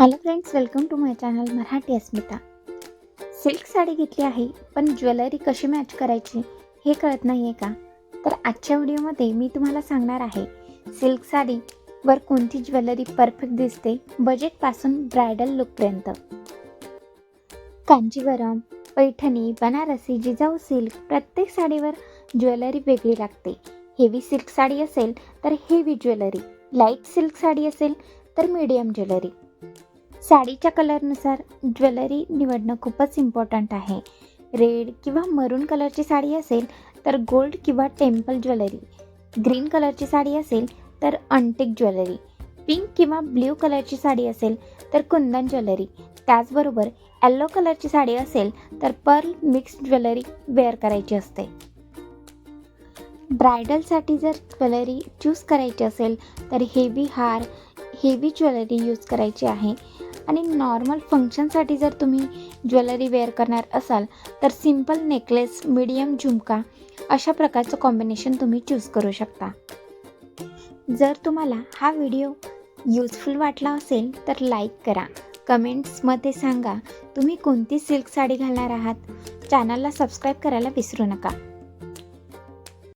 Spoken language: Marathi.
Hello friends welcome to my channel Marathi Asmita silk sari घेतली आहे पण ज्वेलरी कशी मॅच करायची हे कळत नाही आहे का? तर आजच्या व्हिडिओमध्ये मी तुम्हाला सांगणार आहे सिल्क साडीवर कोणती ज्वेलरी परफेक्ट दिसते बजेटपासून ब्रायडल लुकपर्यंत कांजीवरम पैठणी बनारसी जिजाऊ सिल्क प्रत्येक साडीवर ज्वेलरी वेगळी लागते. हेवी सिल्क साडी असेल तर heavy jewellery light silk sari असेल तर मीडियम ज्वेलरी. साडीच्या कलरनुसार ज्वेलरी निवडणं खूपच इम्पॉर्टंट आहे. रेड किंवा मरून कलरची साडी असेल तर गोल्ड किंवा टेम्पल ज्वेलरी. ग्रीन कलरची साडी असेल तर अंटिक ज्वेलरी. पिंक किंवा ब्ल्यू कलरची साडी असेल तर कुंदन ज्वेलरी. त्याचबरोबर येल्लो कलरची साडी असेल तर पर्ल मिक्स ज्वेलरी वेअर करायची असते. ब्रायडलसाठी जर ज्वेलरी चूज करायची असेल तर हेवी हार हेवी ज्वेलरी यूज करायची आहे. आणि नॉर्मल फंक्शनसाठी जर तुम्ही ज्वेलरी वेअर करणार असाल तर सिंपल नेकलेस मीडियम झुमका अशा प्रकारचं कॉम्बिनेशन तुम्ही चूज करू शकता. जर तुम्हाला हा व्हिडिओ यूजफुल वाटला असेल तर लाईक करा. कमेंट्समध्ये सांगा तुम्ही कोणती सिल्क साडी घालणार आहात? चॅनलला सबस्क्राईब करायला विसरू नका.